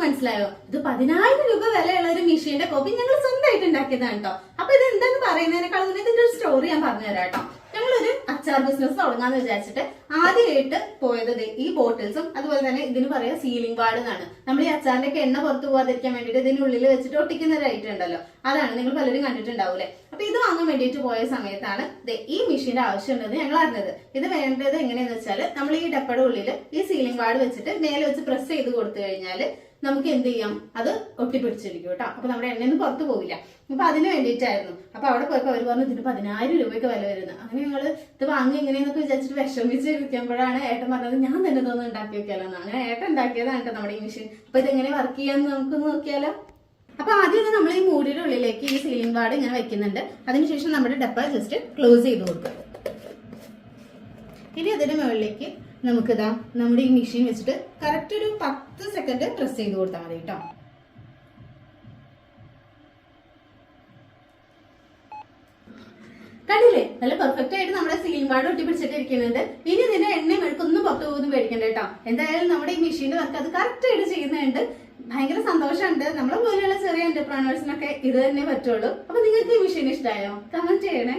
മനസ്സിലായോ? ഇത് പതിനായിരം രൂപ വിലയുള്ള ഒരു മിഷീന്റെ കോപ്പി ഞങ്ങൾ സ്വന്തമായിട്ട് ഉണ്ടാക്കിയതാണ് കേട്ടോ അപ്പൊ ഇത് എന്താന്ന് പറയുന്നതിനേക്കാൾ മുന്നേ ഇതിന്റെ ഒരു സ്റ്റോറി ഞാൻ പറഞ്ഞുതരാം കേട്ടോ ഞങ്ങളൊരു അച്ചാർ ബിസിനസ് തുടങ്ങാന്ന് വിചാരിച്ചിട്ട് ആദ്യമായിട്ട് പോയത് ഈ ബോട്ടിൽസും അതുപോലെ തന്നെ ഇതിന് പറയാ സീലിംഗ് പാഡ് എന്നാണ് നമ്മൾ ഈ അച്ചാറിന്റെ എണ്ണ പുറത്തു പോകാതിരിക്കാൻ വേണ്ടിയിട്ട് ഇതിനുള്ളിൽ വെച്ചിട്ട് ഒട്ടിക്കുന്ന ഐറ്റം ഉണ്ടല്ലോ. അതാണ് നിങ്ങൾ പലരും കണ്ടിട്ടുണ്ടാവൂലേ അപ്പൊ ഇത് വാങ്ങാൻ വേണ്ടിയിട്ട് പോയ സമയത്താണ് ഈ മെഷീന്റെ ആവശ്യം ആവശ്യമുണ്ടെന്ന് ഞങ്ങൾ അറിഞ്ഞത്. ഇത് വേണ്ടത് എങ്ങനെയാന്ന് വെച്ചാൽ നമ്മൾ ഈ ഡപ്പയുടെ ഉള്ളിൽ ഈ സീലിംഗ് പാഡ് വെച്ചിട്ട് മേലെ വെച്ച് പ്രസ് ചെയ്ത് കൊടുത്തു കഴിഞ്ഞാൽ നമുക്ക് എന്ത് ചെയ്യാം? അത് ഒട്ടിപ്പിടിച്ചിരിക്കും കേട്ടോ. അപ്പൊ നമ്മുടെ എണ്ണയൊന്നും പുറത്തു പോവില്ല. അപ്പൊ അതിന് വേണ്ടിയിട്ടായിരുന്നു. അപ്പൊ അവിടെ പോയപ്പോ അവർ പറഞ്ഞു ഇതിന് പതിനായിരം രൂപയ്ക്ക് വില വരുന്നത് അങ്ങനെ ഞങ്ങൾ ഇത് വാങ്ങി എങ്ങനെയെന്നൊക്കെ വിചാരിച്ചിട്ട് വിഷമിച്ചിരിക്കുമ്പോഴാണ് ഏട്ടൻ പറഞ്ഞത് ഞാൻ തന്നെ തോന്നുന്നു ഉണ്ടാക്കി വെക്കാലോ എന്നാണ് അങ്ങനെ ഏട്ടൻ ഉണ്ടാക്കിയതാണ് കേട്ടോ നമ്മുടെ ഈ മെഷീൻ അപ്പൊ ഇതെങ്ങനെ വർക്ക് ചെയ്യാന്ന് നമുക്ക് നോക്കിയാലോ. അപ്പൊ ആദ്യം നമ്മൾ ഈ മൂടിയുടെ ഉള്ളിലേക്ക് ഈ സീലിംഗ് പാഡ് ഇങ്ങനെ വെക്കുന്നുണ്ട്. അതിനുശേഷം നമ്മുടെ ഡപ്പ ജസ്റ്റ് ക്ലോസ് ചെയ്ത് കൊടുക്കുക. ഇനി അതിന്റെ മുകളിലേക്ക് നമുക്കിതാ നമ്മുടെ ഈ മെഷീൻ വെച്ചിട്ട് കറക്റ്റ് ഒരു പത്ത് സെക്കൻഡ് പ്രസ് ചെയ്ത് കൊടുത്താൽ മതി കേട്ടോ. കണ്ടില്ലേ? നല്ല പെർഫെക്റ്റ് ആയിട്ട് നമ്മുടെ സീലിംഗ് ഒട്ടിപ്പിടിച്ചിട്ട് ഒട്ടിപ്പിടിച്ചിട്ടിരിക്കുന്നുണ്ട് ഇനി ഇതിന്റെ എണ്ണ മെഴുക്കൊന്നും പുറത്തു പോകുന്നു മേടിക്കണ്ട കേട്ടോ. എന്തായാലും നമ്മുടെ ഈ മെഷീന്റെ വർക്ക് അത് കറക്റ്റ് ആയിട്ട് ചെയ്യുന്നുണ്ട്. ഭയങ്കര സന്തോഷമുണ്ട്. നമ്മളെ പോലെയുള്ള ചെറിയ എന്റർപ്രണേഴ്സിനൊക്കെ ഇത് തന്നെ പറ്റുള്ളൂ. അപ്പൊ നിങ്ങൾക്ക് ഈ മെഷീൻ ഇഷ്ടമായോ കമന്റ് ചെയ്യണേ.